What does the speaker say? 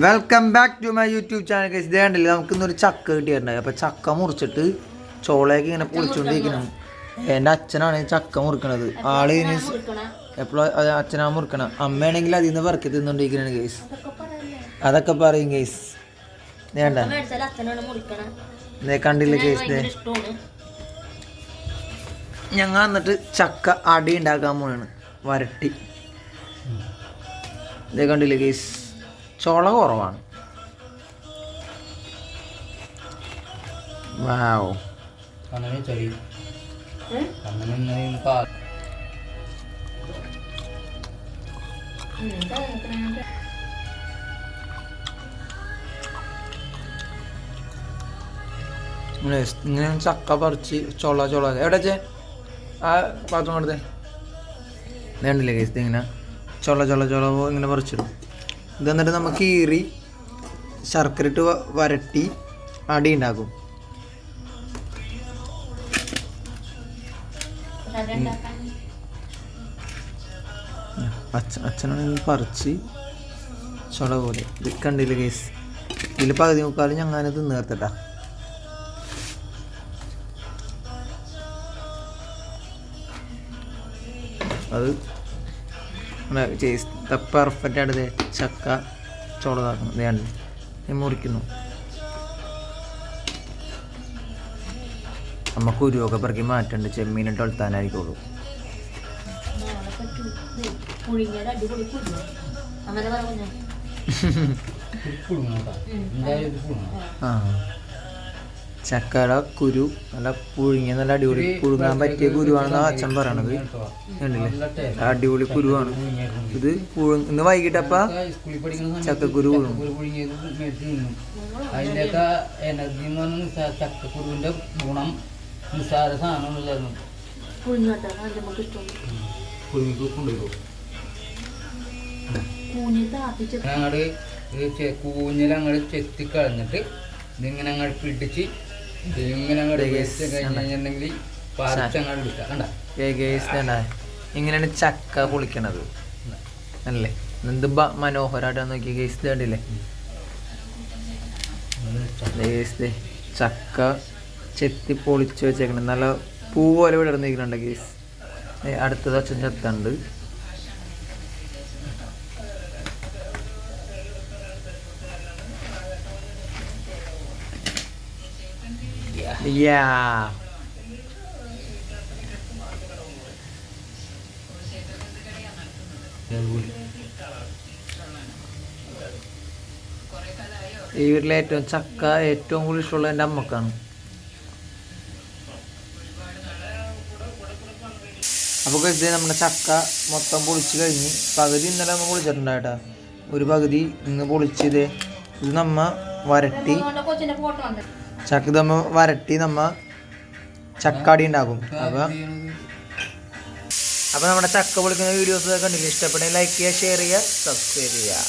Welcome back to my YouTube channel case ഇതേ കണ്ടില്ല? നമുക്ക് ഇന്നൊരു ചക്ക കിട്ടിയിട്ടുണ്ടായി. അപ്പോൾ ചക്ക മുറിച്ചിട്ട് ചോളയൊക്കെ ഇങ്ങനെ പൊളിച്ചുകൊണ്ടിരിക്കണം എന്റെ അച്ഛനാണ് ചക്ക മുറിക്കണത്. ആൾ ഇനി എപ്പോഴും അച്ഛനാ മുറിക്കണം? അമ്മയാണെങ്കിൽ അതിൽ നിന്ന് പറക്കി തിന്നുകൊണ്ടിരിക്കണ കേസ് അതൊക്കെ പറയും കേസ് വേണ്ട കണ്ടില്ല കേസ് ഞങ്ങൾ എന്നിട്ട് ചക്ക അടി ഉണ്ടാക്കാൻ പോവാണ്. വരട്ടി. ഇതേ കണ്ടില്ല കേസ് ചോള കുറവാണ്. വാവ്. ഇങ്ങനെ ചക്ക പറിച്ച് ചൊള ചൊള എവിടെ ചേ ആ പാത്രം എടുത്തേ വേണ്ടില്ലേ കേസ് ഇങ്ങനെ ചൊള ചൊള ചൊള ഇങ്ങനെ പറിച്ചിടും. ഇത് എന്നിട്ട് നമുക്ക് കീറി ശർക്കര ഇട്ട് വരട്ടി അടി ഉണ്ടാക്കും. അച്ഛൻ അച്ഛനാണെങ്കിൽ പറിച്ച് ചുട പോലെ. ഇത് കണ്ടില്ല കേസ് ഇതിൽ പകുതി മുക്കാലും ഞങ്ങാനത് നേർത്തട്ടാ. അത് പെർഫെക്റ്റ് ആയിട്ട് ദേ ചക്ക ചോളതാക്കണം ഇതാണ് ഞാൻ മുറിക്കുന്നു. നമുക്ക് ഉരുവൊക്കെ പിറക്കി മാറ്റുണ്ട്. ചെമ്മീനിട്ട് പുഴുങ്ങണം. ആ. ചക്കയുടെ കുരു നല്ല പുഴുങ്ങിയ നല്ല അടിപൊളി പുഴുങ്ങാൻ പറ്റിയ കുരുവാണെന്നാണ് അച്ഛൻ പറയണത്. കണ്ടില്ലേ? അടിപൊളി കുരുവാണ്. ഇത് പുഴു ഇന്ന് വൈകിട്ടപ്പ ചക്കക്കുരു പുഴുങ്ങും. അതിന്റെയൊക്കെ എനർജി എന്ന് പറഞ്ഞാൽ ചക്കക്കുരുവിന്റെ ഗുണം നിസ്സാര സാധനമല്ലായിരുന്നു പുഴുങ്ങട്ടെ അത് നമുക്ക് ഇഷ്ടമാണ് പുഴുങ്ങി കൊണ്ടുവരും കൂഞ്ഞി അങ്ങോട്ട് ചെത്തി കളഞ്ഞിട്ട് ഇതിങ്ങനെ അങ്ങോട്ട് പിടിച്ച് ഇങ്ങനെയാണ് ചക്ക പൊളിക്കണത്. അല്ലേ? എന്ത് മനോഹരായിട്ട് നോക്കി ഗേസ് കണ്ടില്ലേ? ചക്ക. ചെത്തി പൊളിച്ചു വെച്ചേക്കണേ. നല്ല പൂ പോലെ വിടർന്നിരിക്കുന്നുണ്ട് ഗേസ്. അടുത്തത് അച്ഛൻ ചത്തുണ്ട്. യാ ഈ വീട്ടിലെ ഏറ്റവും ചക്ക ഏറ്റവും കൂടുതൽ ഇഷ്ടമുള്ള എന്റെ അമ്മക്കാണ്. അപ്പോൾ കരുതി നമ്മുടെ ചക്ക മൊത്തം പൊളിച്ച് കഴിഞ്ഞ് പകുതി ഇന്നലെ നമ്മൾ പൊളിച്ചിട്ടുണ്ടായിട്ടാ ഒരു പകുതി ഇന്ന് പൊളിച്ചത് ഇത് നമ്മ വരട്ടി ചക്ക നമ്മ വരട്ടി നമ്മ ചക്കാടി ഉണ്ടാക്കും. അപ്പൊ അപ്പോൾ നമ്മുടെ ചക്ക പൊളിക്കുന്ന വീഡിയോസ് കണ്ടില്ലേ? ഇഷ്ടപ്പെട്ടെങ്കിൽ ലൈക്ക് ചെയ്യുക ഷെയർ ചെയ്യുക സബ്സ്ക്രൈബ് ചെയ്യുക.